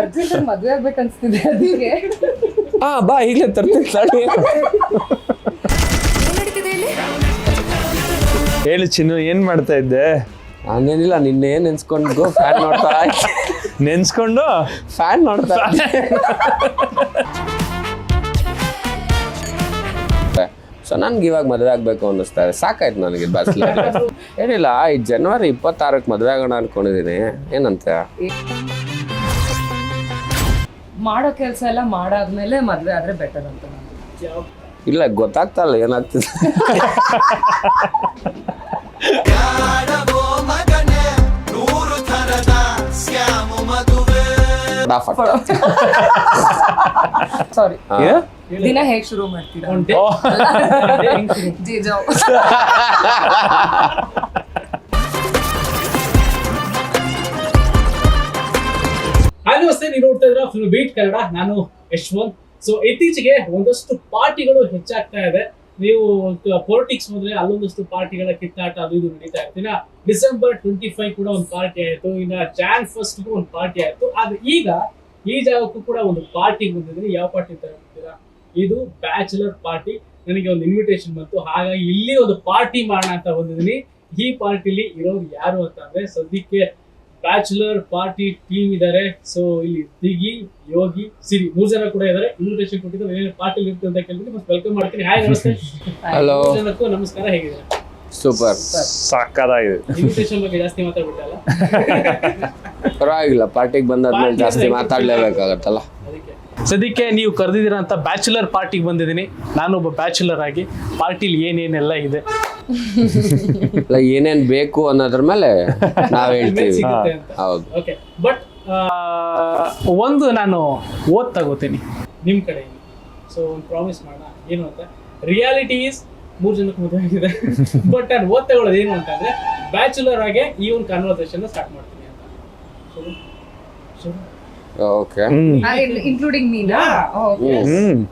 Urgent ಮದ್ವೆ ಆಗ್ಬೇಕು ಅನ್ಸ್ತಿದೆ ಅದಕ್ಕೆ. ಹಾ ಬಾ ಈಗಲೇ ತರ್ತೀನಿ ತಡಿ. ಹೇಳು ಚಿನ್ನು ಏನ್ ಮಾಡ್ತಾ ಇದ್ದೆ? ಹಂಗೇನಿಲ್ಲ ನಿನ್ನೆ ನೆನ್ಸ್ಕೊಂಡು ಫ್ಯಾನ್ ನೋಡ್ತಾ ನೆನ್ಸ್ಕೊಂಡು? ಫ್ಯಾನ್ ನೋಡ್ತಾ ಸೊ ನನ್ಗೆ ಇವಾಗ ಮದುವೆ ಆಗಬೇಕು ಅನ್ನಿಸ್ತಾ ಇದೆ. ಸಾಕಾಯ್ತು ನನಗೆ ಬಸ್ ಏನಿಲ್ಲ ಈ ಜನವರಿ ಇಪ್ಪತ್ತಾರಕ್ಕೆ ಮದುವೆ ಆಗೋಣ ಅನ್ಕೊಂಡಿದೀನಿ. ಏನಂತ? ಮಾಡೋ ಕೆಲಸ ಎಲ್ಲ ಮಾಡಾದ್ಮೇಲೆ ಮದ್ವೆ ಆದ್ರೆ ಬೆಟರ್ ಅಂತ ನಾನು. ಇಲ್ಲ ಗೊತ್ತಾಗ್ತಾ ಇಲ್ಲ ಏನಾಗ್ತಿದೆ. ಸಾರಿ ಏ? ದಿನ ಹೇಗ್ ಶುರು ಮಾಡ್ತೀರಾ? ನಮಸ್ತೆ ನೀವು ನೋಡ್ತಾ ಇದ್ರ ಬೀಟ್ ಕನ್ನಡ. ನಾನು ಯಶ್ವಂತ್. ಸೊ ಇತ್ತೀಚೆಗೆ ಒಂದಷ್ಟು ಪಾರ್ಟಿಗಳು ಹೆಚ್ಚಾಗ್ತಾ ಇದೆ. ನೀವು ಪೊಲಿಟಿಕ್ಸ್ ಹೋದ್ರೆ ಅಲ್ಲೊಂದಷ್ಟು ಪಾರ್ಟಿಗಳ ಕಿತ್ತಾಟ ಅದು ಇದು ನಡೀತಾ ಇರ್ತೀನ ಡಿಸೆಂಬರ್ ಟ್ವೆಂಟಿ ಫೈವ್ ಕೂಡ ಒಂದು ಪಾರ್ಟಿ ಆಯ್ತು. ಇನ್ನ ಜಾನ್ ಫಸ್ಟ್ ಒಂದು ಪಾರ್ಟಿ ಆಯ್ತು. ಆದ್ರೆ ಈಗ ಈ ಜಾಗಕ್ಕೂ ಕೂಡ ಒಂದು ಪಾರ್ಟಿ ಬಂದಿದ್ರೆ ಯಾವ ಪಾರ್ಟಿ ಅಂತ ಹೇಳ್ತೀರಾ? ಇದು ಬ್ಯಾಚುಲರ್ ಪಾರ್ಟಿ ನನಗೆ ಒಂದು ಇನ್ವಿಟೇಷನ್ ಬಂತು. ಹಾಗಾಗಿ ಇಲ್ಲಿ ಒಂದು ಪಾರ್ಟಿ ಮಾಡೋಣ ಅಂತ ಬಂದಿದ್ದೀನಿ. ಈ ಪಾರ್ಟಿಲಿ ಇರೋರು ಯಾರು ಅಂತ ಅಂದ್ರೆ ಸದ್ಯಕ್ಕೆ ಬ್ಯಾಚುಲರ್ ಪಾರ್ಟಿ ಟೀಮ್ ಇದ್ದಾರೆ ಸೊ ಇಲ್ಲಿ ದಿಗಿ ಯೋಗಿ ಸಿರಿ ಮೂರ್ ಜನ ಕೂಡ ಇದ್ದಾರೆ ಇನ್ವಿಟೇಷನ್ ಕೊಟ್ಟಿದ್ದಾರೆ. ಏನೇನು ಪಾರ್ಟಿ ಇರುತ್ತೆ ಅಂತ ಕೇಳ್ತೀನಿ ಮತ್ತೆ ವೆಲ್ಕಮ್ ಮಾಡ್ತೀನಿ. ಹಾಯ್ ನಮಸ್ತೆ. ಹಲೋ ಮೂರ್ ಜನಕ್ಕೂ ನಮಸ್ಕಾರ. ಹೇಗಿದ್ದಾರೆ? ಸೂಪರ್ ಸಾಕಾಗಿದೆ ಇನ್ವಿಟೇಷನ್ ಬಗ್ಗೆ ಜಾಸ್ತಿ ಮಾತಾಡ್ಬಿಟ್ಟಲ್ಲ? ಪರವಾಗಿಲ್ಲ ಪಾರ್ಟಿಗೆ ಬಂದಾದ್ಮೇಲೆ ಜಾಸ್ತಿ ಮಾತಾಡ್ಲೇಬೇಕಾಗತ್ತಲ್ಲ. ಅದಕ್ಕೆ. ಸದ್ಯಕ್ಕೆ ನೀವು ಕರೆದಿದ್ದೀರ ಅಂತ ಬ್ಯಾಚುಲರ್ ಪಾರ್ಟಿಗೆ ಬಂದಿದ್ದೀನಿ. ನಾನೊಬ್ಬ ಬ್ಯಾಚುಲರ್ ಆಗಿ ಪಾರ್ಟಿಲಿ ಏನೇನೆಲ್ಲ ಇದೆ. ಇಲ್ಲ ಏನೇನ್ ಬೇಕು ಅನ್ನೋದ್ರ ಮೇಲೆ ನಾವ್ ಹೇಳ್ತೀವಿ. ಸಿಗುತ್ತೆ ಅಂತ. ಹೌದು. ಓಕೆ ಬಟ್ ಒಂದು ನಾನು ಓದ್ ತಗೋತೀನಿ. ನಿಮ್ ಕಡೆ ಸೊ ಒಂದು ಪ್ರಾಮಿಸ್ ಮಾಡೋಣ. ಏನು ಅಂತ? ರಿಯಾಲಿಟಿ ಈಸ್ ಮೂರ್ ಜನಕ್ಕೆ ಮದುವೆ ಆಗಿದೆ. ಬಟ್ ನಾನು ಓದ್ ತಗೊಳ್ಳೋದು ಏನು ಅಂತಂದ್ರೆ ಬ್ಯಾಚುಲರ್ ಆಗಿ ಈ ಒಂದು ಕನ್ವರ್ಸೇಷನ್ ಸ್ಟಾರ್ಟ್ ಮಾಡ್ತೀನಿ ಅಂತ. ಶುರು ಶುರು ಓಕೆ ಇನ್ಕ್ಲೂಡಿಂಗ್ ಮೀನಾ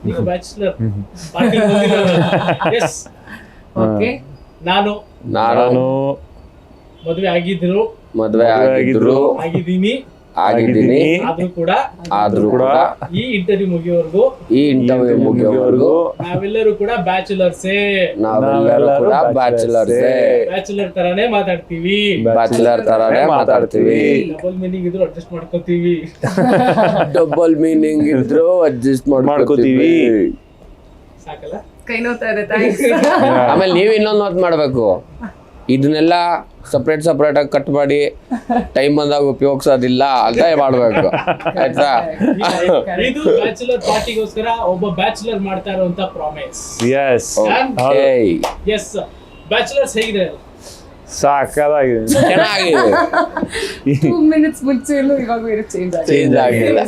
ನೀವು ಬ್ಯಾಚುಲರ್ ಪಾರ್ಟಿ ಎಸ್ ಓಕೆ ನಾನು. ನಾನು. ಮದುವೆ ಆಗಿದ್ರು. ಮದುವೆ ಆಗಿದ್ರು. ಆಗಿದ್ದೀನಿ. ಆಗಿದ್ದೀನಿ. ಆದ್ರೂ ಕೂಡ. ಆದ್ರೂ ಕೂಡ. ಈ ಇಂಟರ್ವ್ಯೂ ಮುಗಿಯೋವರೆಗೂ. ಈ ಇಂಟರ್ವ್ಯೂ ಮುಗಿಯೋವರೆಗೂ. ನಾವೆಲ್ಲರೂ ಕೂಡ ಬ್ಯಾಚುಲರ್ಸೇ. ನಾವೆಲ್ಲರೂ ಕೂಡ ಬ್ಯಾಚುಲರ್ಸ್. ಬ್ಯಾಚುಲರ್ ತರಾನೇ ಮಾತಾಡ್ತೀವಿ. ಬ್ಯಾಚುಲರ್ ತರಾನೇ ಮಾತಾಡ್ತೀವಿ. ಡಬಲ್ ಮೀನಿಂಗ್ ಇದ್ರು ಅಡ್ಜಸ್ಟ್ ಮಾಡ್ಕೋತೀವಿ. ಡಬಲ್ ಮೀನಿಂಗ್ ಇದ್ರು ಅಡ್ಜಸ್ಟ್ ಮಾಡ್ಕೋತೀವಿ. ಸಾಕಲ್ಲ? ಕೈ ನೋತಾ ಇದೆ ಥ್ಯಾಂಕ್ಸ್ ಆಮೇಲೆ ನೀವು ಇನ್ನೊಂದು ಮಾತು ಮಾಡಬೇಕು. ಇದನ್ನೆಲ್ಲ ಸಪ್ರೇಟ್ ಸಪ್ರೇಟ್ ಆಗಿ ಕಟ್ ಮಾಡಿ ಟೈಮ್ ಬಂದಾಗ ಉಪಯೋಗಿಸೋದಿಲ್ಲ ಅಂತ ಮಾಡ್ಬೇಕು. ಆಯ್ತಾ? ಇದು ಬ್ಯಾಚುಲರ್ ಪಾರ್ಟಿಗೋಸ್ಕರ ಒಬ್ಬ ಬ್ಯಾಚುಲರ್ ಮಾಡ್ತಾ ಇರುವಂತ promise yes okay yes bachelors ಹೇಗಿದೆ? ಸಾಕಾಗಿದೆ. ಚೆನ್ನಾಗಿದೆ. ಟೂ ಮಿನಿಟ್ಸ್ ಮುಂಚೆ ಇವಾಗ ಬೇರೆ ಚೇಂಜ್ Change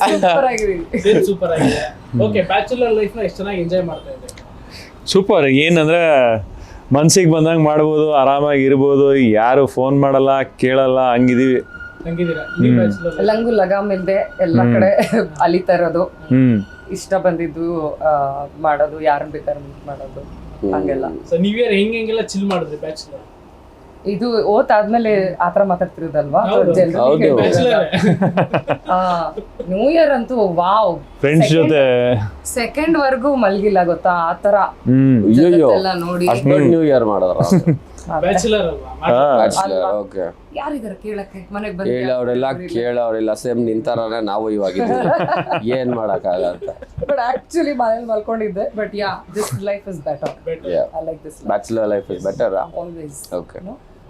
ಸೂಪರ್ ಆಗಿದೆ. ಸೂಪರ್ ಆಗಿದೆ. ಓಕೆ ಬ್ಯಾಚುಲರ್ ಲೈಫ್ನ ಎಷ್ಟು ಚೆನ್ನಾಗಿ ಎಂಜಾಯ್ ಮಾಡ್ತಾ ಸೂಪರ್. ಏನಂದ್ರೆ ಮನ್ಸಿಗೆ ಬಂದಂಗೆ ಮಾಡ್ಬೋದು ಆರಾಮಾಗಿ ಇರ್ಬೋದು. ಯಾರು ಫೋನ್ ಮಾಡಲ್ಲ ಕೇಳಲ್ಲ ಹಂಗಿದೀವಿ. ಎಲ್ಲಂಗೂ ಲಗಾಮ್ ಇಲ್ದೆ ಎಲ್ಲ ಕಡೆ ಅಲಿತಾ ಇರೋದು. ಇಷ್ಟ ಬಂದಿದ್ದು ಆ, ಮಾಡೋದು ಯಾರನ್ನ ಬೇಕಾದ್ರೆ ಮಾಡೋದು ಹಂಗೆಲ್ಲ. ಸೊ ಹೆಂಗ್ ಹೆಂಗೆಲ್ಲ ಚಿಲ್ ಮಾಡಿದ್ರಿ ಬ್ಯಾಚುಲರ್ ಇದು ಓತ್ ಆದ್ಮೇಲೆ ಆತರ ಮಾತಾಡ್ತಿರೋದಲ್ವಾ? ಹೌದು. ಹೌದು. ಬ್ಯಾಚುಲರ್ ನ್ಯೂ ಇಯರ್ ಅಂತೂ ವಾವ್. ಫ್ರೆಂಡ್ಸ್ ಜೊತೆ ಸೆಕೆಂಡ್ ವರ್ಗೂ ಮಲ್ಗಿಲ್ಲ ಗೊತ್ತಾ? ಆತರ ಹ್ಮ್ ಅಯ್ಯೋ ಎಲ್ಲ ನೋಡಿ. ನ್ಯೂ ಇಯರ್ ಮಾಡಿದ್ರ ಓಕೆ ಯಾರಿದಾರೆ ಕೇಳಕ್ಕೆ ಮನೆಗ್ ಬಂದು ಕೇಳೋರೆಲ್ಲ ಕೇಳೋರೆಲ್ಲ ಸೇಮ್ ನಿಂತಾರನೆ ನಾವು ಇವಾಗ. ಏನ್ ಅಂತ. ಬಟ್ ಆಕ್ಚುಲಿ ಮನೇಲಿ ಮಲ್ಕೊಂಡಿದ್ದೆ but yeah this life is better I like this bachelor life is better always okay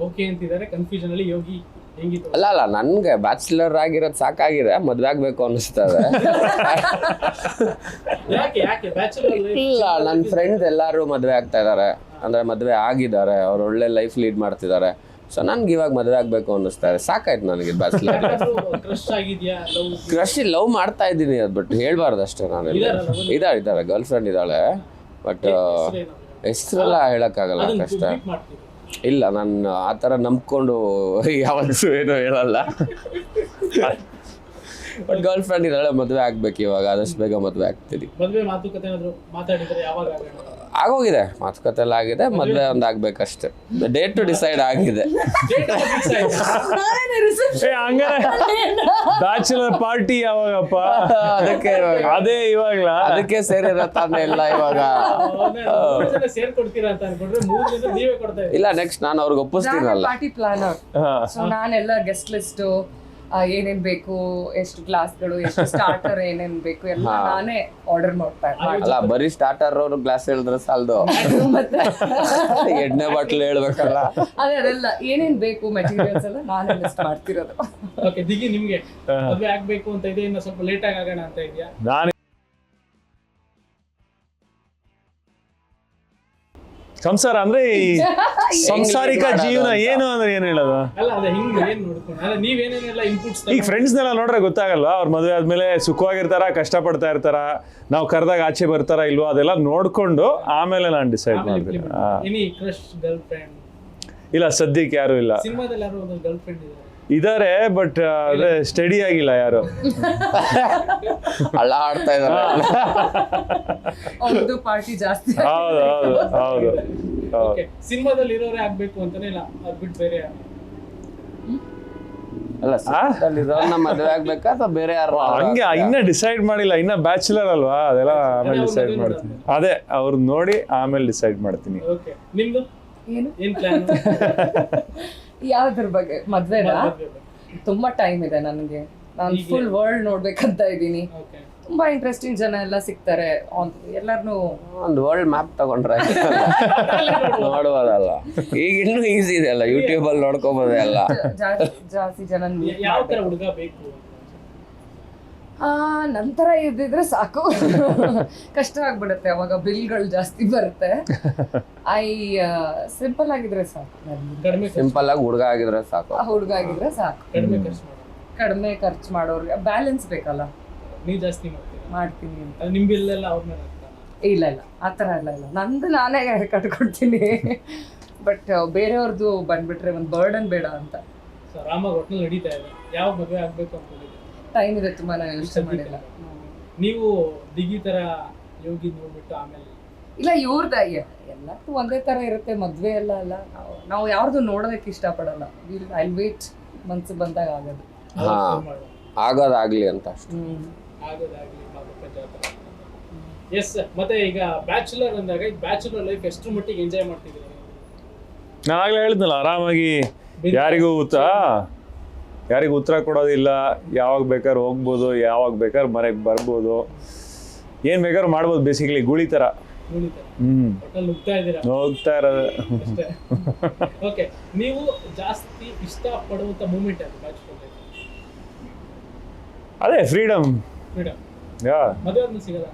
okay ಅಂತಿದ್ದಾರೆ ಕನ್ಫ್ಯೂಷನ್ ಅಲ್ಲಿ ಯೋಗಿ ಹೆಂಗಿತ್ತು ಅಲ್ಲ ಅಲ್ಲ ನನ್ಗೆ ಬ್ಯಾಚುಲರ್ ಆಗಿರೋದು ಸಾಕಾಗಿದೆ ಮದ್ವೆ ಆಗ್ಬೇಕು ಅನಿಸ್ತದೆ. ಯಾಕೆ ಯಾಕೆ? ಬ್ಯಾಚುಲರ್ ಇಲ್ಲ ನನ್ನ ಫ್ರೆಂಡ್ಸ್ ಎಲ್ಲರೂ ಮದ್ವೆ ಆಗ್ತಾ ಇದಾರೆ. ಅಂದ್ರೆ ಮದ್ವೆ ಆಗಿದ್ದಾರೆ ಅವ್ರು ಒಳ್ಳೆ ಲೈಫ್ ಲೀಡ್ ಮಾಡ್ತಿದ್ದಾರೆ. ಸೊ ನನ್ಗೆ ಇವಾಗ ಮದ್ವೆ ಆಗ್ಬೇಕು ಅನ್ನಿಸ್ತಾರೆ ಇದೆ. ಸಾಕಾಯ್ತು ನನಗೆ ಬ್ಯಾಚುಲರ್ ಕ್ರಶ್ ಲವ್ ಮಾಡ್ತಾ ಇದ್ದೀನಿ ಅದು ಬಿಟ್ಟು ಹೇಳ್ಬಾರ್ದು ಅಷ್ಟೇ ನಾನು ಇದ್ದಾರೆ ಇದ್ದಾಳೆ ಗರ್ಲ್ ಫ್ರೆಂಡ್ ಇದ್ದಾಳೆ. ಬಟ್ ಹೆಸರೆಲ್ಲ ಹೇಳಕ್ಕಾಗಲ್ಲ ಕಷ್ಟ ಇಲ್ಲ, ನಾನು ಆ ಥರ ನಂಬ್ಕೊಂಡು ಯಾವತ್ತೂ ಏನೂ ಹೇಳಲ್ಲ. ಬಟ್ ಗರ್ಲ್ ಫ್ರೆಂಡ್ ಇದ್ದಾಳೆ, ಮದುವೆ ಆಗ್ಬೇಕು ಇವಾಗ. ಆದಷ್ಟು ಬೇಗ ಮದುವೆ ಆಗ್ತೀನಿ ಮದುವೆ ಮಾತುಕತೆ ಮಾತಾಡಿದ್ರೆ ಯಾವಾಗ ಆಗೋಗಿದೆ ಮಾತುಕತೆ ಎಲ್ಲ ಆಗಿದೆ ಮದ್ವೆ ಒಂದು ಆಗ್ಬೇಕಷ್ಟೆ. ಡೇಟ್ ಟು ಡಿಸೈಡ್ ಆಗಿದೆ. ಬ್ಯಾಚುಲರ್ ಪಾರ್ಟಿ ಯಾವಾಗಪ್ಪ? ಅದಕ್ಕೆ ಅದೇ ಇವಾಗ ಅದಕ್ಕೆ ಸೇರಿರೋ ತಾನೇ ಇಲ್ಲ ಇವಾಗ. ಇಲ್ಲ ನೆಕ್ಸ್ಟ್ ನಾನು ಅವ್ರಿಗೆ ಒಪ್ಪಿಸ್ತೀನಲ್ಲ. ಪಾರ್ಟಿ ಪ್ಲಾನರ್ ಹಾ. ಸೊ ನಾನೆಲ್ಲ ಗೆಸ್ಟ್ ಲಿಸ್ಟ್ ಏನೇನ್ ಬೇಕು ಎಷ್ಟು ಗ್ಲಾಸ್ಗಳು ಎಷ್ಟು ಸ್ಟಾರ್ಟರ್ ಏನೇನ್ ಬೇಕು ಎಲ್ಲ ನಾನೇ ಆರ್ಡರ್ ಮಾಡ್ತಾ ಅಲ್ಲ ಬರೀ ಸ್ಟಾರ್ಟರ್ ಅವರು ಗ್ಲಾಸ್ ಹೇಳಿದ್ರೆ ಸಾಲ್ದು. ಮತ್ತೆ. ಎಣ್ಣೆ ಬಾಟ್ಲ್ ಹೇಳ್ಬೇಕಲ್ಲ. ಅದೇ ಅದೆಲ್ಲ ಏನೇನ್ ಬೇಕು ಮೆಟೀರಿಯಲ್ಸ್ ಎಲ್ಲ ನಾನೇ ಲಿಸ್ಟ್ ಮಾಡ್ತಿರೋದು. ಓಕೆ ದಿಗಿ ನಿಮಗೆ ಮದುವೆ ಆಗ್ಬೇಕು ಅಂತ ಇದೆ ಇನ್ನು ಸ್ವಲ್ಪ ಲೇಟ್ ಆಗಿ ಆಗೋಣ ಅಂತ ಇದೆಯಾ? ನಾನು ಸಂಸಾರ ಅಂದ್ರೆ ಈ ಸಂಸಾರಿಕ ಜೀವನ ಏನು ಅಂದ್ರೆ ಏನ್ ಹೇಳೋದು? ಅಲ್ಲ ಫ್ರೆಂಡ್ಸ್ ನೆಲ್ಲ ಏನ್ ನೋಡ್ಕೊಂಡು? ಅಲ್ಲ ನೀವೇನೇನೆಲ್ಲ ಇನ್ಪುಟ್ಸ್ ಈಗ ಫ್ರೆಂಡ್ಸ್ನೆಲ್ಲ ನೋಡ್ರೆ ಗೊತ್ತಾಗಲ್ಲ ಅವ್ರ ಮದುವೆ ಆದ್ಮೇಲೆ ಸುಖವಾಗಿರ್ತಾರ ಕಷ್ಟಪಡ್ತಾ ಇರ್ತಾರ ನಾವು ಕರೆದಾಗ ಆಚೆ ಬರ್ತಾರ ಇಲ್ವಾ ಅದೆಲ್ಲ ನೋಡ್ಕೊಂಡು ಆಮೇಲೆ ನಾನು ಡಿಸೈಡ್ ಮಾಡ್ತೀನಿ. ಎನಿ ಕ್ರಶ್ ಗರ್ಲ್ ಫ್ರೆಂಡ್ ಇಲ್ಲ ಸದ್ಯಕ್ಕೆ ಯಾರು ಇಲ್ಲ. ಸಿನಿಮಾದಲ್ಲಿ ಯಾರೋ ಗರ್ಲ್ ಫ್ರೆಂಡ್ ಇದಾರೆ ಬಟ್ ಅದೇ ಸ್ಟಡಿ ಆಗಿಲ್ಲ ಯಾರು. ಹಳ್ಳ ಆಡ್ತಾ ಇದಾರೆ. ಒಂದು ಪಾರ್ಟಿ ಜಾಸ್ತಿ. ಹೌದು ಹೌದು ಹೌದು ಹೌದು. ಓಕೆ ಸಿನಿಮಾದಲ್ಲಿ ಇರೋರೇ ಆಗ್ಬೇಕು ಅಂತಾನೆ ಇಲ್ಲ? ಅದ್ ಬಿಟ್ಟು ಬೇರೆ ಯಾರು? ಅಲ್ಲ ಇರೋರ್ನ ಮದುವೆ ಆಗ್ಬೇಕಾ ಅಥವಾ ಬೇರೆ ಯಾರು ಹಂಗೆ ಇನ್ನ ಡಿಸೈಡ್ ಮಾಡಿಲ್ಲ ಇನ್ನ ಬ್ಯಾಚುಲರ್ ಅಲ್ವಾ? ಅದೆಲ್ಲ ಆಮೇಲೆ ಡಿಸೈಡ್ ಮಾಡ್ತೀನಿ. ಅದೇ ಅವ್ರನ್ನ ನೋಡಿ ಆಮೇಲೆ ಡಿಸೈಡ್ ಮಾಡ್ತೀನಿ. ಓಕೆ ನಿಮ್ದು? ಏನು? ಏನು ಪ್ಲಾನ್ ಯಾವ್ದ್ರ ಬಗ್ಗೆ? ಮದ್ವೆನಾ? ತುಂಬಾ ಟೈಮ್ ಇದೆ ನನಗೆ. ನಾನು ಫುಲ್ ವರ್ಲ್ಡ್ ನೋಡ್ಬೇಕಂತ ಇದ್ದೀನಿ. ಓಕೆ ತುಂಬಾ ಇಂಟ್ರೆಸ್ಟಿಂಗ್ ಜನ ಎಲ್ಲ ಸಿಗ್ತಾರೆ. ಎಲ್ಲಾರ್ನು ಒಂದು ವರ್ಲ್ಡ್ ಮ್ಯಾಪ್ ತಗೊಂಡ್ರೆ ನೋಡ್ಬೋದಲ್ಲ. ಈಗ ಇನ್ನೂ ಈಸಿ ಇದೆ ಅಲ್ಲ ಯೂಟ್ಯೂಬ್ ಅಲ್ಲಿ ನೋಡ್ಕೋಬೋದು ಎಲ್ಲ ಜಾಸ್ತಿ ಜಾಸ್ತಿ ಜನ ಯಾವ ತರ ಹುಡುಗ ಬೇಕು? ನಂತರ ಇದ್ದಿದ್ರೆ ಸಾಕು. ಕಷ್ಟ ಆಗ್ಬಿಡುತ್ತೆ ಅವಾಗ ಬಿಲ್ಗಳು ಜಾಸ್ತಿ ಬರುತ್ತೆ. ಐ ಸಿಂಪಲ್ ಆಗಿದ್ರೆ ಸಾಕು. ಸಿಂಪಲ್ ಆಗಿ ಹುಡುಗ ಆಗಿದ್ರೆ ಸಾಕು. ಆ ಹುಡುಗ ಆಗಿದ್ರೆ ಸಾಕು. ಕಡಿಮೆ ಖರ್ಚು ಮಾಡೋದು. ಕಡಿಮೆ ಖರ್ಚು ಮಾಡೋರ್ಗೆ ಬ್ಯಾಲೆನ್ಸ್ ಬೇಕಲ್ಲ? ನೀವು ಜಾಸ್ತಿ ಮಾಡ್ತೀರಾ? ಮಾಡ್ತೀನಿ ಅಂತ. ನಿಮ್ ಬಿಲ್ ಎಲ್ಲ ಅವ್ರ ಮೇಲೆ ಇಲ್ಲ ಇಲ್ಲ. ಆ ಥರ ಇಲ್ಲ ಇಲ್ಲ. ನಂದು ನಾನೇ ಕಟ್ಕೊಡ್ತೀನಿ. ಬಟ್ ಬೇರೆಯವ್ರದ್ದು ಬಂದ್ಬಿಟ್ರೆ ಒಂದು ಬರ್ಡನ್ ಬೇಡ ಅಂತ. ಸೊ ಆರಾಮಾಗಿ ಒಟ್ನಲ್ಲಿ ನಡೀತಾ ಇದೆ. ಯಾವ ಮದುವೆ ಆಗ್ಬೇಕು ಅನ್ಕೊಂಡಿದ್ದೀರಾ ಟೈಮ್ ಇದೆ ತುಂಬಾ ನಾನು ಯೋಚನೆ ಮಾಡಿಲ್ಲ. ನೀವು ದಿಗಿ ತರ ಯೋಗಿ ನೋಡ್ಬಿಟ್ಟು ಆಮೇಲೆ ಇಲ್ಲ ಇವ್ರದ ಎಲ್ಲಕ್ಕೂ ಒಂದೇ ತರ ಇರುತ್ತೆ ಮದ್ವೆ ಎಲ್ಲ ಅಲ್ಲ. ನಾವು ಯಾರ್ದು ನೋಡೋದಕ್ಕೆ ಇಷ್ಟಪಡಲ್ಲ. ಐ ವೇಟ್ ಮನ್ಸು ಬಂದಾಗ ಆಗೋದು. ಹಾ ಆಗೋದಾಗ್ಲಿ ಅಂತ ಅಷ್ಟೇ. ಹ್ಮ್. ಆಗೋದಾಗ್ಲಿ ಜಾತ್ರೆ ಎಸ್ ಮತ್ತೆ ಈಗ ಬ್ಯಾಚುಲರ್ ಅಂದಾಗ ಬ್ಯಾಚುಲರ್ ಲೈಫ್ ಎಷ್ಟು ಮಟ್ಟಿಗೆ ಎಂಜಾಯ್ ಮಾಡ್ತಿದ್ದೀರಾ ನಾನು ಆಗ್ಲೇ ಹೇಳಿದ್ನಲ್ಲ ಆರಾಮಾಗಿ ಯಾರಿಗೂ ಉತ್ತರ ಯಾರಿಗೂ ಉತ್ತರ ಕೊಡೋದಿಲ್ಲ ಯಾವಾಗ ಬೇಕಾದ್ರೆ ಹೋಗ್ಬೋದು ಯಾವಾಗ ಬೇಕಾದ್ರೆ ಮನೆಗೆ ಬರ್ಬೋದು. ಏನು ಬೇಕಾದ್ರೂ ಮಾಡ್ಬೋದು ಬೇಸಿಕಲಿ ಗುಳಿ ಥರ ಹ್ಮ್. ಹೋಗ್ತಾ ಇರೋದು. ಓಕೆ ನೀವು ಜಾಸ್ತಿ ಇಷ್ಟಪಡುವಂತ ಮೂಮೆಂಟ್ ಅದು ಲೈಫ್ ಅದೇ ಫ್ರೀಡಮ್ ಯಾ ಮದುವೆ ಸಿಗಲ್ಲ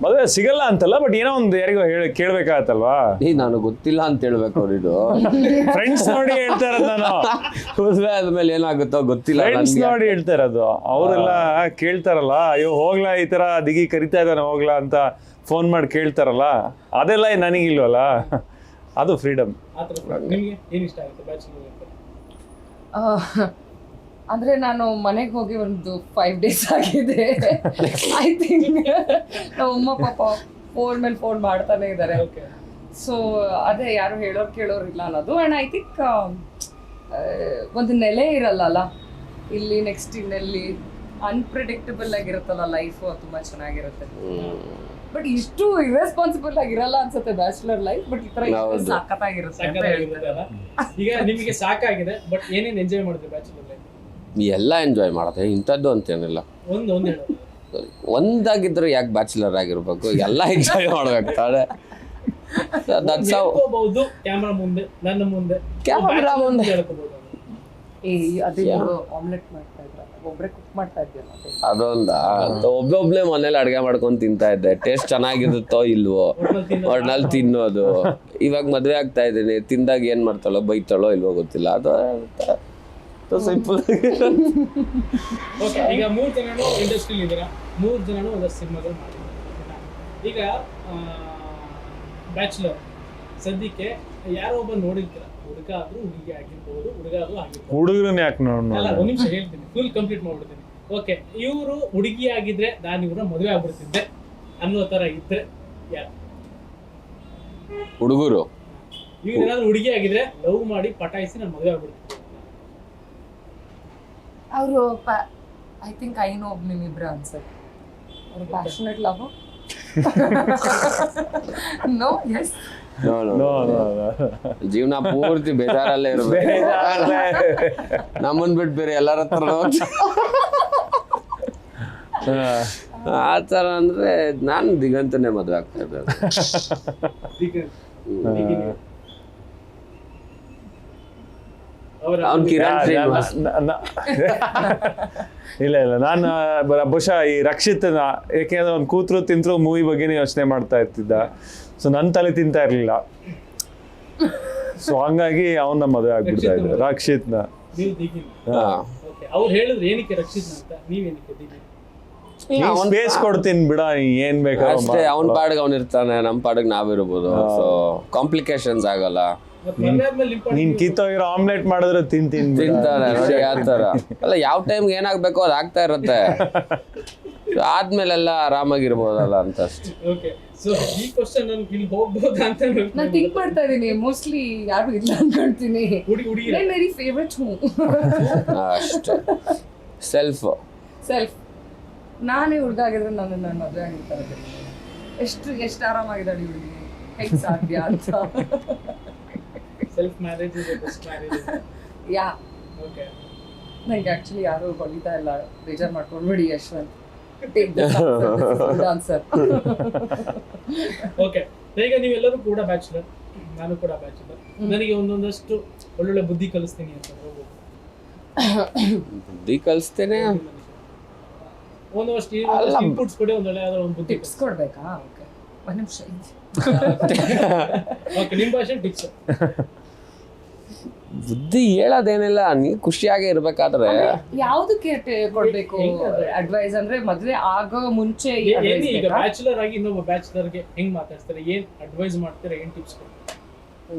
ಮದುವೆ ಸಿಗಲ್ಲ ಅಂತಲ್ಲ ಬಟ್ ಏನೋ ಒಂದು ಯಾರಿಗೋ ಹೇಳಿ ಕೇಳ್ಬೇಕಾಗತ್ತಲ್ವಾ ಈ ನಾನು ಗೊತ್ತಿಲ್ಲ ಅಂತ ಹೇಳ್ಬೇಕು ಅವ್ರಿದು ಫ್ರೆಂಡ್ಸ್ ನೋಡಿ ಹೇಳ್ತಾ ಇರೋದು ನಾನು. ಮದುವೆ ಆದ್ಮೇಲೆ ಏನಾಗುತ್ತೋ ಗೊತ್ತಿಲ್ಲ ಫ್ರೆಂಡ್ಸ್ ನನ್ಗೆ. ನೋಡಿ ಹೇಳ್ತಾ ಇರೋದು ಅವರೆಲ್ಲ ಕೇಳ್ತಾರಲ್ಲ ಅಯ್ಯೋ ಹೋಗ್ಲಾ ಈ ತರ ದಿಗಿ ಕರಿತಾ ಇದ್ದಾನೆ ಹೋಗ್ಲಾ ಅಂತ ಫೋನ್ ಮಾಡಿ ಕೇಳ್ತಾರಲ್ಲ ಅದೆಲ್ಲ ನನಗಿಲ್ವಲ್ಲ ಅದು ಫ್ರೀಡಮ್ ಆ ಥರ ನಿಮಗೆ ಏನು ಇಷ್ಟ ಆಗುತ್ತೆ? ಬ್ಯಾಚುಲರ್ ಲೈಫ್ ಆ, ಅಂದ್ರೆ ನಾನು ಮನೆಗೆ ಹೋಗಿ ಒಂದು ಫೈವ್ ಡೇಸ್ ಆಗಿದೆ. ಐ ಥಿಂಕ್ ನಮ್ಮ ಪಾಪ ಫೋನ್ ಮೇಲೆ ಫೋನ್ ಮಾಡ್ತಾನೆ ಇದ್ದಾರೆ ಓಕೆ ಸೊ ಅದೇ ಯಾರು ಹೇಳೋರು ಕೇಳೋರು ಇಲ್ಲ ಅನ್ನೋದು ಅಂಡ್ ಐ ಥಿಂಕ್ ಒಂದು ನೆಲೆ ಇರಲ್ಲಲ್ಲ? ಇಲ್ಲಿ ನೆಕ್ಸ್ಟ್ ಇನ್ನೆಲ್ಲಿ ಅನ್ಪ್ರಿಡಿಕ್ಟಬಲ್ ಆಗಿರುತ್ತಲ್ಲ ಲೈಫು ತುಂಬ ಚೆನ್ನಾಗಿರುತ್ತೆ. ಬಟ್ ಇಷ್ಟು ಇರೆಸ್ಪಾನ್ಸಿಬಲ್ ಆಗಿರಲ್ಲ ಅನ್ಸುತ್ತೆ ಬ್ಯಾಚುಲರ್ ಲೈಫ್ ಬಟ್ ಈ ತರ ಸಖತ್ತಾಗಿರುತ್ತೆ ಈಗ ನಿಮಗೆ ಸಾಕಾಗಿದೆ ಬಟ್ ಏನೇನು ಎಂಜಾಯ್ ಮಾಡಿದ್ರಿ ಬ್ಯಾಚುಲರ್ ಎಲ್ಲ ಎಂಜಾಯ್ ಮಾಡುತ್ತೆ. ಇಂಥದ್ದು ಅಂತೇನಿಲ್ಲ. ಒಂದು ಯಾಕೆ ಬ್ಯಾಚುಲರ್ ಆಗಿರ್ಬೇಕು? ಎಲ್ಲ ಎಂಜಾಯ್ ಮಾಡ್ಬೇಕು ತಾಳೆ ದಟ್ಸ್ ಹೌ ಹೇಳ್ಕೋಬಹುದು ಕ್ಯಾಮ್ರಾ ಮುಂದೆ ನನ್ನ ಮುಂದೆ. Camera ಮುಂದೆ. ಹೇಳ್ಕೋಬಹುದು ಏ ಅದೇ ಆಮ್ಲೆಟ್ ಮಾಡ್ತಾ ಇದ್ರ. ಒಬ್ರೇ ಕುಕ್ ಮಾಡ್ತಾ ಇದ್ದೀರಾ ಅದೇ ಅದೊಂದ. ಒಬ್ಬೊಬ್ನೇ ಮನೇಲಿ ಅಡುಗೆ ಮಾಡ್ಕೊಂಡು ತಿಂತಾ ಇದ್ದೆ. ಟೇಸ್ಟ್ ಚೆನ್ನಾಗಿರುತ್ತೋ ಇಲ್ವೋ. ಒಟ್ನಲ್ಲಿ ತಿನ್ನೋದು. ಇವಾಗ ಮದುವೆ ಆಗ್ತಾ ಇದ್ದೀನಿ. ತಿಂದಾಗ ಏನು ಮಾಡ್ತಾಳೋ ಬೈತಾಳೋ ಇಲ್ವೋ ಗೊತ್ತಿಲ್ಲ. ಅದು ಸಿಂಪಲ್ ಓಕೆ ಈಗ ಮೂರು ಜನನು ಇಂಡಸ್ಟ್ರಿಲಿ ಇದ್ದೀರಾ? ಮೂರು ಜನನು ಒಂದಷ್ಟು ಸಿನಿಮಾಗಳು ಮಾಡಿದ್ದಾರೆ. ಈಗ ಬ್ಯಾಚುಲರ್ ಸದ್ಯಕ್ಕೆ ಯಾರೋ ಒಬ್ಬ ನೋಡಿರ್ತೀರ? ಹುಡುಗ ಆದ್ರೂ ಹುಡುಗಿ ಆಗಿರ್ಬೋದು ಹುಡುಗ ಆದ್ರೂ ಆಗಿರ್ಬೋದು. ಹುಡುಗರನ್ನ ಯಾಕೆ ಅಲ್ಲ ಒಂದು ಒಂದ್ ನಿಮಿಷ ಹೇಳ್ತೀನಿ. ಫುಲ್ ಕಂಪ್ಲೀಟ್ ಮಾಡ್ಬಿಡ್ತೀನಿ. ಓಕೆ ಇವರು ಹುಡುಗಿ ಆಗಿದ್ರೆ ನಾನು ಇವ್ರನ್ನ ಮದುವೆ ಆಗ್ಬಿಡ್ತಿದ್ದೆ ಅನ್ನೋ ತರ ಇದ್ರೆ ಯಾರು? ಹುಡುಗರು. ಇವ್ರು ಏನಾದ್ರು ಹುಡುಗಿ ಆಗಿದ್ರೆ ಲವ್ ಮಾಡಿ ಪಟಾಯಿಸಿ ನಾನು ಮದುವೆ ಆಗ್ಬಿಡ್ತೀನಿ. ಅವರು ಐ ಥಿಂಕ್ ಐ ನೋ ನಿಮ್ಮಿಬ್ರು ಅನ್ಸುತ್ತೆ. ಅವರು ಪ್ಯಾಷನೆಟ್ ಲವ್ ನೋ ಎಸ್ ಜೀವನ ಪೂರ್ತಿ ಬೇಜಾರಲ್ಲೇ ಇರ್ಬೇಕು ನಮ್ಮನ್ ಬಿಟ್ಟು ಬೇರೆ ಎಲ್ಲರ ಹತ್ರ ಆ ಥರ ಅಂದ್ರೆ ನಾನು ದಿಗಂತನೇ ಮದುವೆ ಆಗ್ತಾ ಇದ್ದೆ ಅವರ ಅವ್ನ್ ಕಿರಣ್ ಶ್ರೀನಿವಾಸ್. ಇಲ್ಲ ಇಲ್ಲ. ನಾನು ಬಹುಶಃ ಈ ರಕ್ಷಿತ್ ಯಾಕೆಂದ್ರೆ ಅವ್ನು ಕೂತ್ರು ತಿಂತರು ಮೂವಿ ಬಗ್ಗೆನೇ ಯೋಚನೆ ಮಾಡ್ತಾ ಇರ್ತಿದ್ದ. ಸೊ ನನ್ನ ತಲೆ ತಿಂತಾ ಇರ್ಲಿಲ್ಲ. ಸೊ ಹಂಗಾಗಿ ಅವನ ಮದುವೆ ಆಗ್ಬಿಡ್ತಾ ಇದ್ದ ರಕ್ಷಿತ್ನ. ಅವ್ರು ಹೇಳಿದ್ರು ಏನಕ್ಕೆ ರಕ್ಷಿತ್ ಅಂತ? ನೀವೇನಕ್ಕೆ ಸ್ಪೇಸ್ ಕೊಡ್ತೀನಿ ಬಿಡ ಏನ್ ಬೇಕಾದ್ರೆ ಅಷ್ಟೇ ಅವನ. ಪಾಡಿಗೆ ಅವ್ನು ಇರ್ತಾನೆ ನಮ್ಮ ಪಾಡಿಗೆ ನಾವಿರ್ಬೋದು. ಸೊ ಕಾಂಪ್ಲಿಕೇಶನ್ಸ್ ಆಗಲ್ಲ. ನೀನ್ ಕಿತ್ತೋಗಿರೋ ಆಮ್ಲೆಟ್ ಮಾಡಿದ್ರೆ ತಿಂತೀನಿ. ತಿಂತಾರೆ ನೋಡಿ ಯಾವ ಥರ. ಅಲ್ಲ ಯಾವ ಟೈಮ್ಗೆ ಏನಾಗ್ಬೇಕೋ ಅದು ಆಗ್ತಾ ಇರುತ್ತೆ. ಆದ್ಮೇಲೆಲ್ಲ ಆರಾಮಾಗಿರ್ಬೋದಲ್ಲ ಅಂತ ಅಷ್ಟೇ ಓಕೆ ಸೊ ಈ ಕ್ವಶನ್ ನನ್ಗೆ ಇಲ್ಲಿ ಹೋಗ್ಬೋದಾ ಅಂತ ನಾನು ಥಿಂಕ್ ಮಾಡ್ತಾ ಇದ್ದೀನಿ ಮೋಸ್ಟ್ಲಿ ಯಾರು ಇಲ್ಲ ಅನ್ಕೊಳ್ತೀನಿ ಹುಡುಗಿ ಹುಡುಗಿ ಮೈ ವೆರಿ ಫೇವ್ರೆಟ್ ಹೂ ಅಷ್ಟೇ. ಸೆಲ್ಫ್ ಸೆಲ್ಫ್ ನಾನೇ ಹುಡುಗ ಆಗಿದ್ರೆ ನಾನು ನನ್ನ ಮದುವೆ ಆಗಿರ್ತಾರೆ ಎಷ್ಟು ಎಷ್ಟು ಆರಾಮಾಗಿದ್ದಾಳೆ ಹುಡುಗಿ? ಹೆಂಗ್ ಸಾಧ್ಯ ಅಂತ. Self marriage is best marriage yeah okay ನಂಗೆ ಆಕ್ಚುಲಿ ಯಾರು ಹೊಲಿತಾ ಇಲ್ಲ. ಬೇಜಾರು ಮಾಡ್ಕೊಂಡ್ಬಿಡಿ ಯಶ್ವಂತ್. ಟೇಕ್ ಆನ್ಸರ್ ಓಕೆ ಈಗ ನೀವೆಲ್ಲರೂ ಕೂಡ ಬ್ಯಾಚುಲರ್ ನಾನು ಕೂಡ ಬ್ಯಾಚುಲರ್ ನನಗೆ ಒಂದೊಂದಷ್ಟು ಒಳ್ಳೊಳ್ಳೆ ಬುದ್ಧಿ ಕಲಿಸ್ತೀನಿ ಅಂತ ಬುದ್ಧಿ ಕಲಿಸ್ತೇನೆ? ಒಂದಷ್ಟು. ಇನ್ಪುಟ್ಸ್ ಕೊಡಿ ಒಂದೊಳ್ಳೆ ಯಾವ್ದಾದ್ರು ಒಂದು ಬುದ್ಧಿ ಟಿಪ್ಸ್ ಕೊಡ್ಬೇಕಾ? ಓಕೆ ಒಂದು ನಿಮಿಷ. ಓಕೆ ನಿಮ್ಮ ಭಾಷೆ ಟಿಪ್ಸ್ ಬುದ್ಧಿ ಹೇಳೋದೇನಿಲ್ಲ ನೀ ಖುಷಿಯಾಗಿ ಇರ್ಬೇಕಾದ್ರೆ ಯಾವ್ದಕ್ಕೆ ಕೊಡ್ಬೇಕು ಅಡ್ವೈಸ್ ಅಂದ್ರೆ ಮದ್ವೆ ಆಗೋ ಮುಂಚೆ ಏನು ಈಗ ಬ್ಯಾಚುಲರ್ ಆಗಿ ಇನ್ನೊಬ್ಬ ಬ್ಯಾಚುಲರ್ಗೆ ಹೆಂಗ್ ಮಾತಾಡ್ತಾರೆ? ಏನ್ ಅಡ್ವೈಸ್ ಮಾಡ್ತಾರೆ? ಏನ್ ಟಿಪ್ಸ್ ಕೊಡ್ತೀರಾ?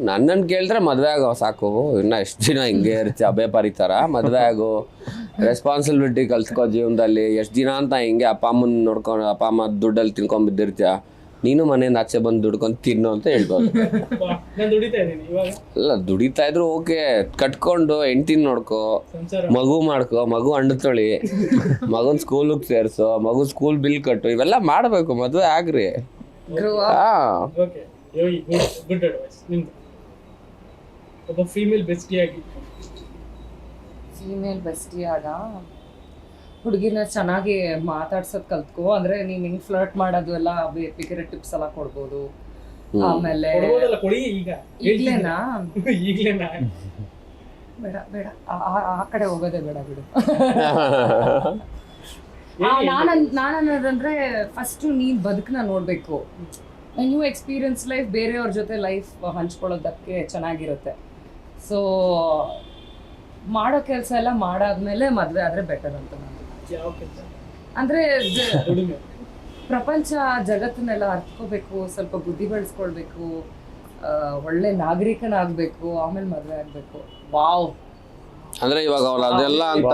ನನ್ನನ್ನು ಕೇಳಿದ್ರೆ ಮದುವೆ ಆಗೋ ಸಾಕು. ಇನ್ನ ಎಷ್ಟು ದಿನ ಹಿಂಗೆ ಇರ್ತಿ ಅಬೆ ಪರಿತಾರ. ಮದುವೆ ಆಗೋ. ರೆಸ್ಪಾನ್ಸಿಬಿಲಿಟಿ ಕಲ್ತ್ಕೋ ಜೀವನದಲ್ಲಿ. ಎಷ್ಟು ದಿನ ಅಂತ ಹಿಂಗೆ ಅಪ್ಪ ಅಮ್ಮನ ನೋಡ್ಕೊಂಡು ಅಪ್ಪ ಅಮ್ಮ ದುಡ್ಡಲ್ಲಿ ತಿನ್ಕೊಂಡ್ ಬಿದ್ದಿರ್ತೀಯ? ನೀನು ಮನೆಯಿಂದ ಆಚೆ ಬಂದು ದುಡ್ಕೊಂಡು ತಿನ್ನು ಅಂತ ಹೇಳ್ಬೋದು. ನಾನು ದುಡಿತಾ ಇದ್ದೀನಿ ಇವಾಗ? ಅಲ್ಲ ದುಡಿತಾ ಇದ್ರು ಓಕೆ. ಕಟ್ಕೊಂಡು ಹೆಂಡ್ತಿನ ನೋಡ್ಕೋ. ಮಗು ಮಾಡ್ಕೋ ಮಗು ಹಣ್ಣು ತೊಳಿ ಮಗನ್ ಸ್ಕೂಲಿಗೆ ಸೇರ್ಸೋ ಮಗು ಸ್ಕೂಲ್ ಬಿಲ್ ಕಟ್ಟು ಇವೆಲ್ಲ ಮಾಡಬೇಕು ಮದುವೆ ಆಗ್ರಿ. ಒಬ್ಬ ಫೀಮೇಲ್ ಬೆಸ್ಟಿಯಾಗಿ ಫೀಮೇಲ್ ಬೆಸ್ಟಿಯಾಗ ಹುಡುಗಿನ ಚೆನ್ನಾಗಿ ಮಾತಾಡ್ಸೋದು ಕಲ್ತ್ಕೋ. ಅಂದ್ರೆ ನೀನ್ ಹಿಂಗ್ ಫ್ಲರ್ಟ್ ಮಾಡೋದು ಎಲ್ಲ ಬೇರೆ ಟಿಪ್ಸ್ ಎಲ್ಲ ಕೊಡ್ಬೋದು. ಆಮೇಲೆ ಕೊಡ್ಬೋದಲ್ಲ ಕೊಡಿ ಈಗ. ಈಗ್ಲೇನಾ? ಈಗ್ಲೇನಾ? ಬೇಡ ಬೇಡ. ಆ- ಕಡೆ ಹೋಗೋದೇ ಬೇಡ ಬಿಡು. ನಾನು ನಾನು ಅನ್ನೋದಂದ್ರೆ ಫಸ್ಟ್ ನೀನ್ ಬದುಕನ್ನ ನೋಡ್ಬೇಕು. ನ್ಯೂ ಎಕ್ಸ್ಪೀರಿಯನ್ಸ್ ಲೈಫ್ ಬೇರೆಯವ್ರ ಜೊತೆ ಲೈಫ್ ಹಂಚ್ಕೊಳ್ಳೋದಕ್ಕೆ ಚೆನ್ನಾಗಿರುತ್ತೆ. ಸೊ ಮಾಡೋ ಕೆಲಸ ಎಲ್ಲ ಮಾಡಾದ್ಮೇಲೆ ಮದ್ವೆ ಆದ್ರೆ ಬೆಟರ್ ಅಂತ ನಾನು? ಅಂದ್ರೆ ಪ್ರಪಂಚ ಜಗತ್ತನ್ನೆಲ್ಲ ಅರ್ಥಕೋಬೇಕು ಸ್ವಲ್ಪ ಬುದ್ಧಿ ಬೆಳೆಸ್ಕೊಳ್ಬೇಕು ಆ, ಒಳ್ಳೆ ನಾಗರಿಕನಾಗ್ಬೇಕು ಆಮೇಲೆ ಮದ್ವೆ ಆಗ್ಬೇಕು. ವಾವ್. ಅಂದ್ರೆ ಇವಾಗ ಅವ್ರು ಅದೆಲ್ಲ ಅಂತ.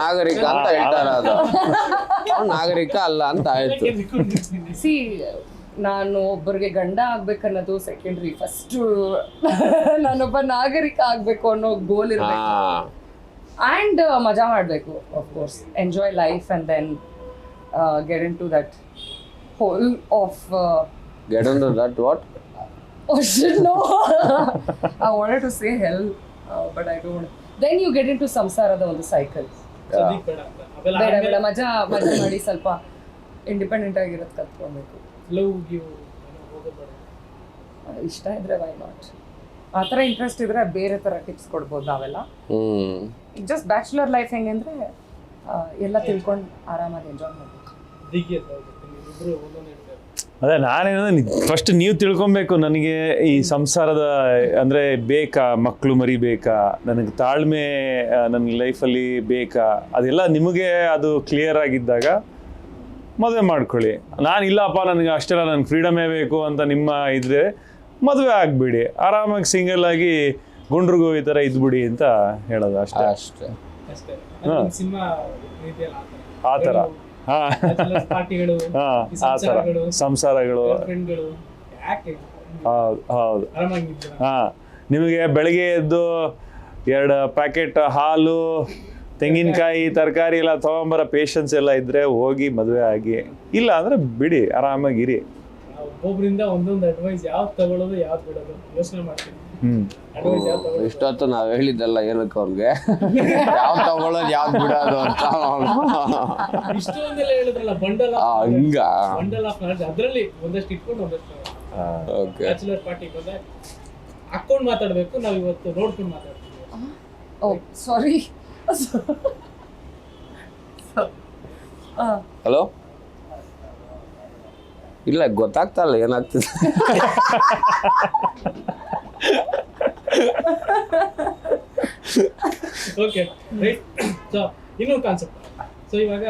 ನಾಗರಿಕ. ಅಂತ ಹೇಳ್ತಾರ ಅದು. ನಾಗರಿಕ ಅಲ್ಲ ಅಂತ ಆಯ್ತು. ಸಿ ನಾನು ಒಬ್ಬರಿಗೆ ಗಂಡ ಆಗ್ಬೇಕನ್ನೋದು ಸೆಕೆಂಡ್ರಿ ಫಸ್ಟ್ ನಾನೊಬ್ಬ ನಾಗರಿಕ ಆಗ್ಬೇಕು ಅನ್ನೋ ಗೋಲ್ ಇರಬೇಕು. ಆ್ಯಂಡ್ ಮಜಾ ಮಾಡಬೇಕು course enjoy life and then get into that hole of get in that what Oh I wanted to say hell, uh, but I don't. Then you get into ಸಂಸಾರದ ಒಂದು cycle ಬೇಡ ಅಂತ. ಅವೆಲ್ಲ ಬೇಡ. ಬೇಡ ಆದ್ಮೇಲೆ ಮಜಾ ಮಜಾ ಮಾಡಿ ಸ್ವಲ್ಪ ಇಂಡಿಪೆಂಡೆಂಟ್ ಆಗಿರೋದು ಕಲ್ತ್ಕೊಬೇಕು love ಏನೋ ಇಷ್ಟ ಇದ್ರೆ ವೈ ನಾಟ್ ಆ ಥರ ಇಂಟ್ರೆಸ್ಟ್ ಇದ್ರೆ ಬೇರೆ ಥರ ಟಿಪ್ಸ್ ಕೊಡ್ಬೋದು ನಾವೆಲ್ಲ. ಹ್ಮ್. ಈಗ ಜಸ್ಟ್ ಬ್ಯಾಚುಲರ್ ಲೈಫ್ ಹೆಂಗೆ ಅಂದರೆ ಎಲ್ಲ ತಿಳ್ಕೊಂಡು ಆರಾಮಾಗಿ ಎಂಜಾಯ್ ಮಾಡಬೇಕು. ಅದೇ ನಾನೇನೋ ಫಸ್ಟ್ ನೀವು ತಿಳ್ಕೊಬೇಕು ನನಗೆ ಈ ಸಂಸಾರದ ಅಂದರೆ ಬೇಕಾ ಮಕ್ಕಳು ಮರಿ ಬೇಕಾ ನನಗೆ ತಾಳ್ಮೆ ನನ್ನ ಲೈಫಲ್ಲಿ ಬೇಕಾ ಅದೆಲ್ಲ ನಿಮಗೆ ಅದು ಕ್ಲಿಯರ್ ಆಗಿದ್ದಾಗ ಮದುವೆ ಮಾಡ್ಕೊಳ್ಳಿ. ನಾನು ಇಲ್ಲಪ್ಪ ನನಗೆ ಅಷ್ಟೆಲ್ಲ ನನಗೆ ಫ್ರೀಡಮೇ ಬೇಕು ಅಂತ ನಿಮ್ಮ ಇದ್ರೆ ಮದುವೆ ಆಗಿಬಿಡಿ. ಆರಾಮಾಗಿ ಸಿಂಗಲ್ ಆಗಿ ಗುಂಡ್ರಿಗೂ ಈ ಥರ ಇದ್ಬಿಡಿ ಅಂತ ಹೇಳೋದು ಅಷ್ಟೇ. ಅಷ್ಟೇ. ಅಷ್ಟೇ. ಅದು ಸಿನಿಮಾ ರೀತಿಯಲ್ಲಿ ಆ ಥರ. ಹಾಂ. ಪಾರ್ಟಿಗಳು ಹಾಂ ಈ ಆ ಥರ. ಸಂಸಾರಗಳು, ಸಂಸಾರಗಳು. ಫ್ರೆಂಡ್ಗಳು ಯಾಕೆ? ಹೌದು ಹೌದು. ಹಾಂ. ನಿಮಗೆ ಬೆಳಗ್ಗೆ ಎದ್ದು ಎರಡು ಪ್ಯಾಕೆಟ್ ಹಾಲು ತೆಂಗಿನಕಾಯಿ ತರಕಾರಿ ಎಲ್ಲ ತಗೊಂಬರೋ ಪೇಷನ್ಸ್ ಎಲ್ಲ ಇದ್ರೆ ಹೋಗಿ ಮದುವೆ ಆಗಿ. ಇಲ್ಲ ಅಂದ್ರೆ ಬಿಡಿ ಆರಾಮಾಗಿರಿ. ಒಬ್ಬೊಬ್ಬರಿಂದ ಒಂದೊಂದು ಅಡ್ವೈಸ್ ಯಾವ್ದು ತಗೊಳ್ಳೋದು ಯಾವ್ದು ಬಿಡೋದು ಯೋಚನೆ ಮಾಡ್ತೀನಿ. ಇಷ್ಟೊತ್ತು ನಾವ್ ಹೇಳಿದ್ದಲ್ಲ ಏನಕ್ಕೆ ಅವ್ರಿಗೆ ಯಾವ್ದು ತಗೊಳ್ಳೋದು ಯಾವ್ದು ಬಿಡೋದು ಅಂತ ಇಷ್ಟೊಂದೆಲ್ಲ ಹೇಳಿದ್ರಲ್ಲ ಬಂಡಲ್ ಹಂಗ. ಬಂಡಲ್ ಅದರಲ್ಲಿ ಒಂದಷ್ಟು ಇಟ್ಕೊಂಡು ಒಂದಷ್ಟು ಓಕೆ. ಬ್ಯಾಚುಲರ್ ಪಾರ್ಟಿ ಬಂದ್ರೆ ಹಾಕೊಂಡು ಮಾತಾಡ್ಬೇಕು. ನಾವು ಇವತ್ತು ನೋಡ್ಕೊಂಡು ಮಾತಾಡ್ತೀವಿ. ಓ ಸಾರಿ ಹಲೋ ಇಲ್ಲ ಗೊತ್ತಾಗ್ತಾ ಇಲ್ಲ ಏನಾಗ್ತಿದೆ? ಓಕೆ ರೈಟ್ ಸೊ ಇನ್ನೊಂದು ಕಾನ್ಸೆಪ್ಟ್ ಸೊ ಇವಾಗ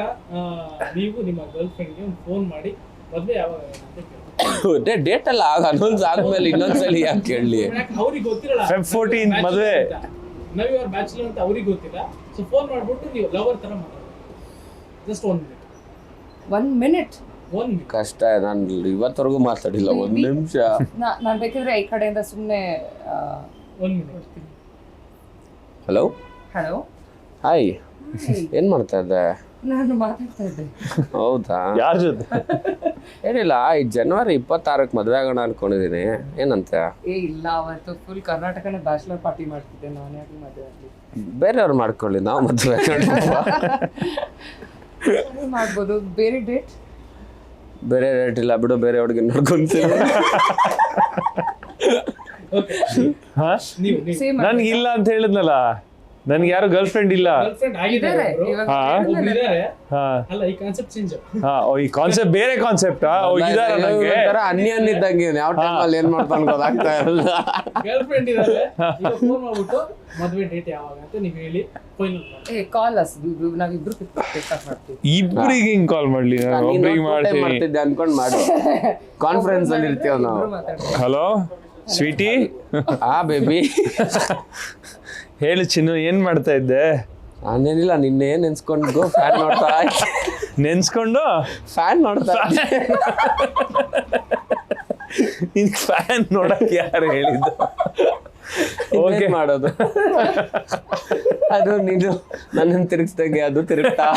ನೀವು ನಿಮ್ಮ ಗರ್ಲ್ ಫ್ರೆಂಡ್ಗೆ ಒಂದು ಫೋನ್ ಮಾಡಿ ಮದುವೆ ಯಾವಾಗ ಅಂತ ಕೇಳಿ ಡೇಟ್ ಅಲ್ಲ ಆಗ ಅನೌನ್ಸ್ ಆದ್ಮೇಲೆ ಇನ್ನೊಂದ್ಸಲಿ ಯಾಕೆ ಕೇಳಲಿ? ಅವ್ರಿಗೆ ಗೊತ್ತಿರಲ್ಲ? ಫೆಬ್ ಫೋರ್ಟೀನ್ ಮದುವೆ. ನವ್ ಯುವರ್ ಬ್ಯಾಚುಲರ್ ಅಂತ ಅವ್ರಿಗೆ ಗೊತ್ತಿಲ್ಲ. ಸೊ ಫೋನ್ ಮಾಡ್ಬಿಟ್ಟು ನೀವು ಲವರ್ ತರ ಮಾತಾಡೋದು just one minute one minute one ಕಷ್ಟ ನಾನು ಇವತ್ತವರೆಗೂ ಮಾತಾಡಿಲ್ಲ ಒಂದ್ ನಿಮಿಷ. ನಾನು ಬೇಕಿದ್ರೆ ಈ ಕಡೆಯಿಂದ ಸುಮ್ಮನೆ one minute hello hello hi ಏನ್ ಮಾಡ್ತಾ ಇದ್ದೆ? ನಾನು ಮಾತಾಡ್ತಾ ಇದ್ದೆ. ಹೌದಾ? ಯಾರ ಜೊತೆ? ಏನಿಲ್ಲ ಈ ಜನವರಿ ಇಪ್ಪತ್ತಾರಕ್ಕೆ ಮದುವೆ ಆಗೋಣ ಅನ್ಕೊಂಡಿದೀನಿ. ಏನಂತ? ಏ ಇಲ್ಲ ಅವತ್ತು ಫುಲ್ ಕರ್ನಾಟಕನೇ ಬ್ಯಾಚುಲರ್ ಪಾರ್ಟಿ ಮಾಡ್ತಿದ್ದೆ ನಾನು ಯಾಕೆ ಮದುವೆ ಆಗಲಿ ಬೇರೆಯವ್ರು ಮಾಡ್ಕೊಳ್ಳಿ ನಾವು ಮದುವೆ ಮಾಡ್ಬೋದು. ಬೇರೆ ಡೇಟ್ ಬೇರೆ ರೇಟ್ ಇಲ್ಲ ಬಿಡು ಬೇರೆ ಹುಡುಗಿ ನೋಡ್ಕೊಂತೀನಿ ಇಲ್ಲ ಅಂತ ಹೇಳಿದ್ನಲ್ಲ. ನನ್ಗೆ ಯಾರು ಗರ್ಲ್ ಫ್ರೆಂಡ್ ಇಲ್ಲ ಗರ್ಲ್ ಫ್ರೆಂಡ್ ಆಗಿದ್ದಾರೆ ಇವಾಗ ಹಾ. ಹಾ. ಅಲ್ಲ ಈ ಕಾನ್ಸೆಪ್ಟ್ ಚೇಂಜ್ ಹಾ ಓ, ಈ ಕಾನ್ಸೆಪ್ಟ್ ಬೇರೆ ಕಾನ್ಸೆಪ್ಟಾ ಇದಾರ ನಂಗೆ. ಅನ್ಯನ್ ಇದ್ದಂಗೆ ಯಾವ ಟೈಮ್ ಅಲ್ಲಿ ಏನ್ ಮಾಡ್ತಾನೆ ಗೊತ್ತಾಗ್ತಾ ಇರಲ್ಲ ಗರ್ಲ್ ಫ್ರೆಂಡ್ ಇದಾರೆ. ಈಗ ಫೋನ್ ಮಾಡ್ಬಿಟ್ಟು ಮದುವೆ ಡೇಟ್ ಯಾವಾಗ? ಅಂತ ನೀವು ಹೇಳಿ ಫೈನಲ್ ಏ ಕಾಲ್ ಮಾಡ್ತೀವಿ. ಇಬ್ರಿಗೆ ಹಿಂಗ್ ಕಾಲ್ ಮಾಡ್ಲಿ ನಾನು ಒಬ್ರಿಗೆ ಮಾಡ್ತೀನಿ. ಮಾಡ್ತಿದ್ದೆ ಅನ್ಕೊಂಡ್ ಮಾಡಿ. ಕಾನ್ಫರೆನ್ಸ್ ಅಲ್ಲಿ ಇರ್ತೀವ ನಾವು. ಹಲೋ ಸ್ವೀಟಿ ಆ ಬೇಬಿ ಹೇಳು ಚಿನ್ನು ಏನ್ ಮಾಡ್ತಾ ಇದ್ದೆ? ನಾನೇನಿಲ್ಲ ನಿನ್ನೆ ನೆನ್ಸ್ಕೊಂಡು ಫ್ಯಾನ್ ನೋಡ್ತಾ ನೆನ್ಸ್ಕೊಂಡು? ಫ್ಯಾನ್ ನೋಡ್ತಾ ನಿನ್ ಫ್ಯಾನ್ ನೋಡಕ್ ಯಾರು ಹೇಳಿದ್ದು? ಓಕೆ ಮಾಡೋದು? ಅದು ನೀನು ನನ್ನನ್ನು ತಿರುಗಿಸ್ದಂಗೆ ಅದು ತಿರುಗ್ತಾ.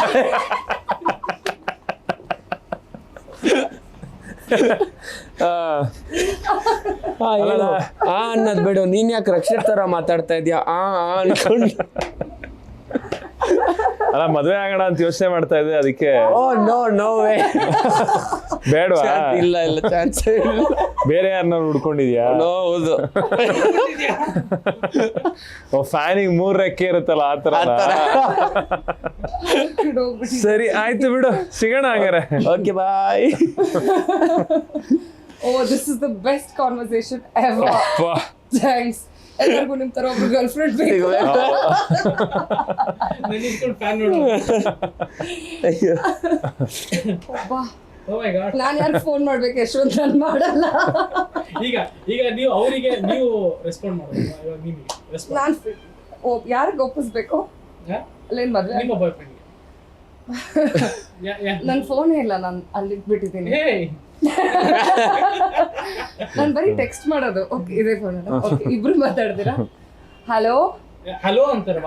ಆ, ಅನ್ನೋದ್ ಬೇಡ. ನೀನ್ ಯಾಕೆ ರಕ್ಷಿತ್ ತರ ಮಾತಾಡ್ತಾ ಇದೀಯ? ಆ ಆ ಅನ್ಕೊಂಡು ಅಲ್ಲ ಮದ್ವೆ ಆಗೋಣ ಅಂತ ಯೋಚನೆ ಮಾಡ್ತಾ ಇದ್ದೆ ಅದಕ್ಕೆ ಓ ನೋ ನೋ ವೇ. ಬೇಡವಾ? ಇಲ್ಲ ಇಲ್ಲ ಚಾನ್ಸ್ ಇಲ್ಲ. ಬೇರೆ ಯಾರನ್ನ ಹುಡ್ಕೊಂಡಿದ್ಯಾ? ನೋ ಹೌದು. ಓ ಫ್ಯಾನಿಗೆ ಮೂರ್ ರೆಕ್ಕೆ ಇರುತ್ತಲ್ಲ ಆ ತರ ಹೋಗ್ಬಿಟ್ಟು ಸರಿ ಆಯ್ತು ಬಿಡು. ಸಿಗೋಣ ಹಂಗಾರೆ. Okay bye oh this is the best conversation ever. Thanks ಎಲ್ಲರಿಗೂ ನಿಮ್ ತರ ಒಬ್ರು ಗರ್ಲ್ ಫ್ರೆಂಡ್ ಬೇಕು ನಾನು ಇಟ್ಕೊಂಡು ಅಬ್ಬಾ ಓ ಮೈ ಗಾಡ್ ನಾನು ಯಾರು ಫೋನ್ ಮಾಡ್ಬೇಕು? ಯಶವಂತ್ ನಾನು ಮಾಡಲ್ಲ. ಈಗ ಈಗ ನೀವು ಅವರಿಗೆ ನೀವು ರೆಸ್ಪಾಂಡ್ ಮಾಡಿ. ನಾನು ಓ ಯಾರಿಗೆ ಒಪ್ಪಿಸ್ಬೇಕು? ಅಲ್ಲೇನ್ ಮದುವೆ? ನಿಮ್ಮ ಬಾಯ್ ಫ್ರೆಂಡ್ಗೆ ನನ್ನ ಫೋನೇ ಇಲ್ಲ ನಾನು ಅಲ್ಲಿ ಇಟ್ಬಿಟ್ಟಿದ್ದೀನಿ ಹೇ ನಾನು ಬರೀ ಟೆಕ್ಸ್ಟ್ ಮಾಡೋದು. ಓಕೆ ಇದೇ ಫೋನ್ ಓಕೆ ಇಬ್ರು ಮಾತಾಡ್ತೀರಾ? ಹಲೋ ಹಲೋ ಅಂತಾರೆ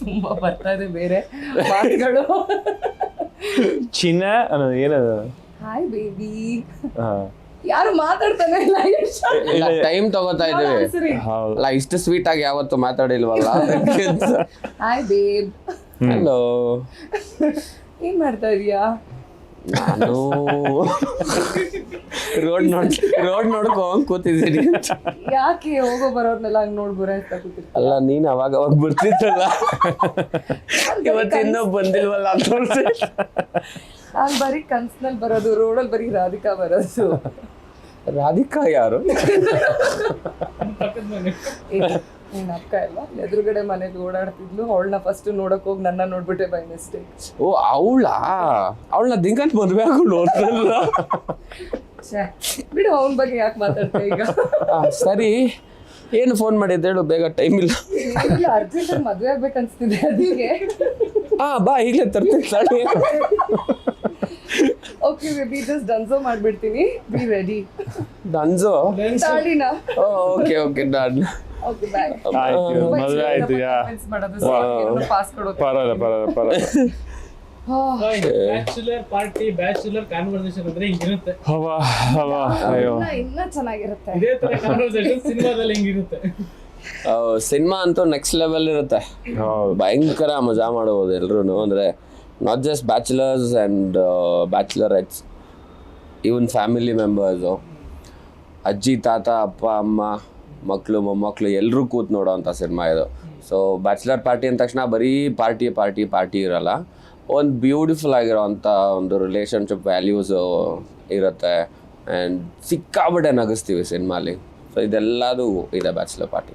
ತುಂಬಾ ಬರ್ತಾ ಇದೆ ಬೇರೆ ಮಾತುಗಳು. ಚಿನ್ನ ಅನ್ನೋದು ಏನದು? ಹಾಯ್ ಬೇಬಿ ಹಾ. ಯಾರು ಮಾತಾಡ್ತಾನೆ ಇಲ್ಲ ಇಲ್ಲ ಟೈಮ್ ತಗೋತಾ ಇದೀವಿ ಅಲ್ಲ ಇಷ್ಟು ಸ್ವೀಟ್ ಆಗಿ ಯಾವತ್ತು ಮಾತಾಡಿಲ್ವಲ್ಲ? ಹಾಯ್ ಬೇಬ್ ಹಲೋ ಏನ್ ಮಾಡ್ತಾ ಇದೀಯಾ? ನಾನು ರೋಡ್ ನೋಡ್ ರೋಡ್ ನೋಡ್ಕೊಂಡ್ ಕೂತಿದ್ದೀನಿ. ಯಾಕೆ ಹೋಗೋ ಬರೋರ್ನೆಲ್ಲ ಹಂಗ್ ನೋಡ್ ಗುರಾಯಿಸ್ತಾ ಕೂತಿರ್ತೀನಿ ಅಲ್ಲ ನೀನ್ ಅವಾಗ ಅವಾಗ ಬರ್ತಿದ್ದಲ್ಲ. ಇವತ್ತಿನ್ನೂ ಬಂದಿಲ್ವಲ್ಲ ಅಂತ ನಾನ್ ಬರೀ ಕನ್ಸ್ನಲ್ಲಿ ಬರೋದು ರೋಡಲ್ಲಿ ಬರೀ ರಾಧಿಕಾ ಬರೋದು. ರಾಧಿಕಾ ಯಾರು? ನಿನ್ನ ಅಕ್ಕ ಎಲ್ಲ ಎದುರುಗಡೆ ಮನೆಗೆ ಓಡಾಡ್ತಿದ್ಲು ಅವಳನ್ನ ಫಸ್ಟ್ ನೋಡಕ್ ಹೋಗಿ ನನ್ನ ನೋಡ್ಬಿಟ್ಟೆ ಬೈ ಮಿಸ್ಟೇಕ್ ಓ ಅವಳ? ಅವಳನ್ನ ದಿಂಗಂತ ಮದುವೆ ಆಗಿ ನೋಡ್ತಲ್ಲ ಬಿಡು ಅವನ ಬಗ್ಗೆ ಯಾಕೆ ಮಾತಾಡ್ತಾ ಈಗ? ಸರಿ. ಏನು ಫೋನ್ ಮಾಡಿದ್ದೇಳು ಬೇಗ ಟೈಮ್ ಇಲ್ಲ. ಇಲ್ಲ ಅರ್ಜೆಂಟ್ ಮದ್ವೆ ಆಗ್ಬೇಕು ಅನ್ಸ್ತಿದೆ ಅದಕ್ಕೆ. ಹಾ ಬಾ ಈಗಲೇ ತರ್ತೀನಿ ತಡಿ ಓಕೆ ಬೇಬಿ ಜಸ್ಟ್ ಡನ್ಸೋ ಮಾಡ್ಬಿಡ್ತೀನಿ. Be ready Dunzo ತಾಳಿನ? Okay okay done okay bye ಆಯ್ತು ಮದುವೆ ಆಯ್ತು ಯಾ. ಮಾಡೋದು ಪಾಸ್ ಕೊಡೋದು. ಪರವಾಗಿಲ್ಲ ಪರವಾಗಿಲ್ಲ ಪರವಾಗಿಲ್ಲ. ಬ್ಯಾಚುಲರ್ ಪಾರ್ಟಿ ಬ್ಯಾಚುಲರ್ ಕಾನ್ವರ್ಸೇಷನ್ ಅಂದ್ರೆ ಹಿಂಗಿರುತ್ತೆ. ಹವ ಹವಾ ಅಯ್ಯೋ. ಇನ್ನ ಇನ್ನ ಚೆನ್ನಾಗಿರುತ್ತೆ. ಇದೇ ತರ ಕಾನ್ವರ್ಸೇಷನ್ ಸಿನಿಮಾದಲ್ಲಿ ಹಿಂಗಿರುತ್ತೆ. ಸಿನಿಮಾ ಅಂತೂ ನೆಕ್ಸ್ಟ್ ಲೆವೆಲ್ ಇರುತ್ತೆ. ಭಯಂಕರ ಮಜಾ ಮಾಡ್ಬೋದು ಎಲ್ರು ಅಂದರೆ not just bachelors and bachelorettes even family members ಅಜ್ಜಿ ತಾತ ಅಪ್ಪ ಅಮ್ಮ ಮಕ್ಕಳು ಮೊಮ್ಮಕ್ಕಳು ಎಲ್ಲರೂ ಕೂತ್ ನೋಡೋವಂಥ ಸಿನಿಮಾ ಇದು. ಸೊ ಬ್ಯಾಚುಲರ್ ಪಾರ್ಟಿ ಅಂದ ತಕ್ಷಣ ಬರೀ ಪಾರ್ಟಿ ಪಾರ್ಟಿ ಪಾರ್ಟಿ ಇರಲ್ಲ. ಒಂದು ಬ್ಯೂಟಿಫುಲ್ ಆಗಿರೋವಂಥ ಒಂದು ರಿಲೇಷನ್ಶಿಪ್ ವ್ಯಾಲ್ಯೂಸು ಇರುತ್ತೆ. ಆ್ಯಂಡ್ ಸಿಕ್ಕಾಬಿಟ್ಟೆ ನಗಿಸ್ತೀವಿ ಸಿನಿಮಾಲಿ ಸೊ ಇದೆಲ್ಲದೂ ಇದೆ ಬ್ಯಾಚುಲರ್ ಪಾರ್ಟಿ